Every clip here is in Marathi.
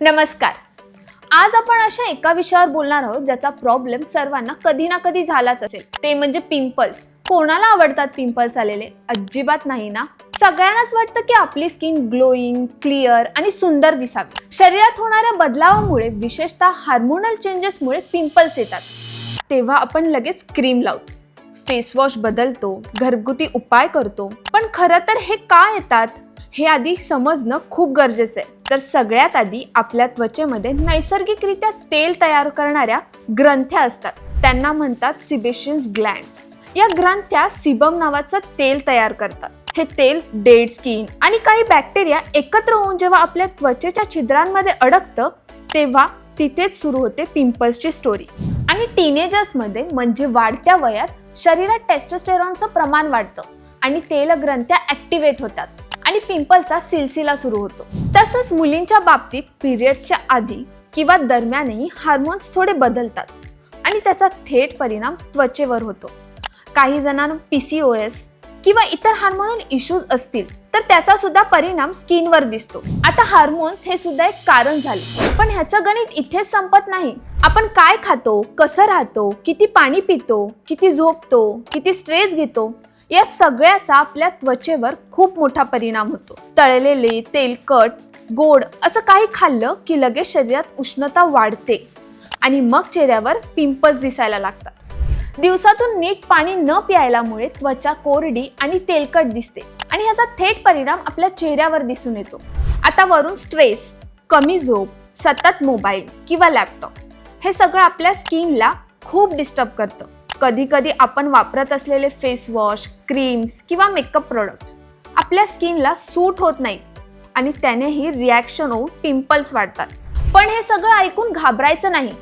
नमस्कार. आज आपण अशा एका विषयावर बोलणार आहोत ज्याचा प्रॉब्लेम सर्वांना कधी ना कधी झालाच असेल. ते म्हणजे पिंपल्स कोणाला आवडतात पिंपल्स आलेले? अजिबात नाही ना? सगळ्यांनाच वाटतं की आपली स्किन ग्लोईंग क्लिअर आणि सुंदर दिसावी. शरीरात होणाऱ्या बदलावामुळे विशेषतः हार्मोनल चेंजेसमुळे पिंपल्स येतात. तेव्हा आपण लगेच क्रीम लावतो फेस वॉश बदलतो घरगुती उपाय करतो. पण खरं तर हे का येतात? हे आधी समजणं खूप गरजेचं आहे. तर सगळ्यात आधी आपल्या त्वचेमध्ये नैसर्गिकरित्या तेल तयार करणाऱ्या ग्रंथ्या असतात. त्यांना म्हणतात सिबेशियन्स ग्लँड्स या ग्रंथ्या सिबम नावाचं तेल तयार करतात. हे तेल डेड स्किन आणि काही बॅक्टेरिया एकत्र होऊन जेव्हा आपल्या त्वचेच्या छिद्रांमध्ये अडकतं तेव्हा तिथेच सुरू होते पिंपल्सची स्टोरी आणि टीनेजर्समध्ये म्हणजे वाढत्या वयात शरीरात टेस्टोस्टेरॉनचं प्रमाण वाढतं आणि तेलग्रंथ्या ॲक्टिवेट होतात. आणि पिंपलचा सिलसिला सुरू होतो. तसंच मुलींच्या बाबतीत पिरियड्सच्या आधी किंवा दरम्यानही हार्मोन्स थोडे बदलतात आणि त्याचा थेट परिणाम त्वचेवर होतो. काही जणांना पी सी ओ एस किंवा इतर हार्मोनल इश्यूज असतील तर त्याचा सुद्धा परिणाम स्किनवर दिसतो. आता हार्मोन्स हे सुद्धा एक कारण झाले. पण ह्याचं गणित इथेच संपत नाही. आपण काय खातो कसं राहतो किती पाणी पितो किती झोपतो किती स्ट्रेस घेतो या सगळ्याचा आपल्या त्वचेवर खूप मोठा परिणाम होतो. तळलेले तेलकट गोड असं काही खाल्लं की लगेच शरीरात उष्णता वाढते आणि मग चेहऱ्यावर पिंपल्स दिसायला लागतात. दिवसातून नीट पाणी न प्यायल्यामुळे त्वचा कोरडी आणि तेलकट दिसते आणि ह्याचा थेट परिणाम आपल्या चेहऱ्यावर दिसून येतो. आता वरून स्ट्रेस कमी झोप सतत मोबाईल किंवा लॅपटॉप हे सगळं आपल्या स्किनला खूप डिस्टर्ब करतं. कधीकधी आपण वापरत असलेले फेसवॉश क्रीम्स किंवा मेकअप प्रोडक्ट्स आपल्या स्किनला सूट होत नाहीत आणि त्यानेही रिॲक्शन होऊन पिंपल्स वाढतात. पण हे सगळं ऐकून घाबरायचं नाही.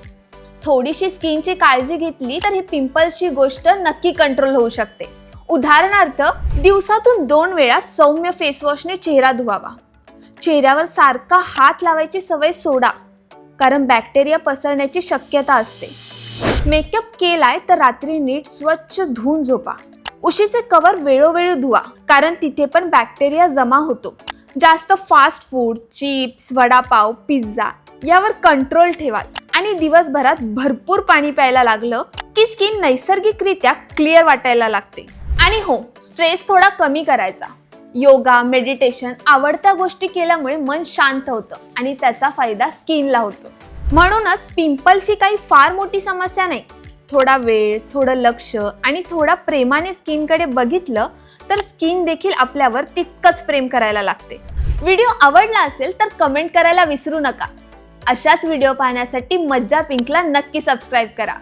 थोडीशी स्किनची काळजी घेतली तर ही पिंपल्सची गोष्ट नक्की कंट्रोल होऊ शकते. उदाहरणार्थ दिवसातून दोन वेळा सौम्य फेसवॉशने चेहरा धुवावा. चेहऱ्यावर सारखा हात लावायची सवय सोडा कारण बॅक्टेरिया पसरण्याची शक्यता असते. मेकअप केलाय तर रात्री नीट स्वच्छ धुवून झोपा. उशीचे कवर वेळोवेळी धुवा कारण तिथे पण बॅक्टेरिया जमा होतो. जास्त fast food chips vada pav pizza यावर कंट्रोल ठेवा आणि दिवसभरात भरपूर पाणी प्यायला लागलं की स्किन नैसर्गिकरित्या क्लिअर वाटायला लागते. आणि हो स्ट्रेस थोडा कमी करायचा. योगा मेडिटेशन आवडत्या गोष्टी केल्यामुळे मन शांत होतं आणि त्याचा फायदा स्किनला होतो. म्हणूनच पिंपल्स ही काही फार मोठी समस्या नाही. थोडा वेळ थोडं लक्ष आणि थोडा प्रेमाने स्किनकडे बघितलं तर स्किन देखील आपल्यावर तितकंच प्रेम करायला लागते. व्हिडिओ आवडला असेल तर कमेंट करायला विसरू नका. अशाच व्हिडिओ पाहण्यासाठी मज्जा पिंकला नक्की सबस्क्राईब करा.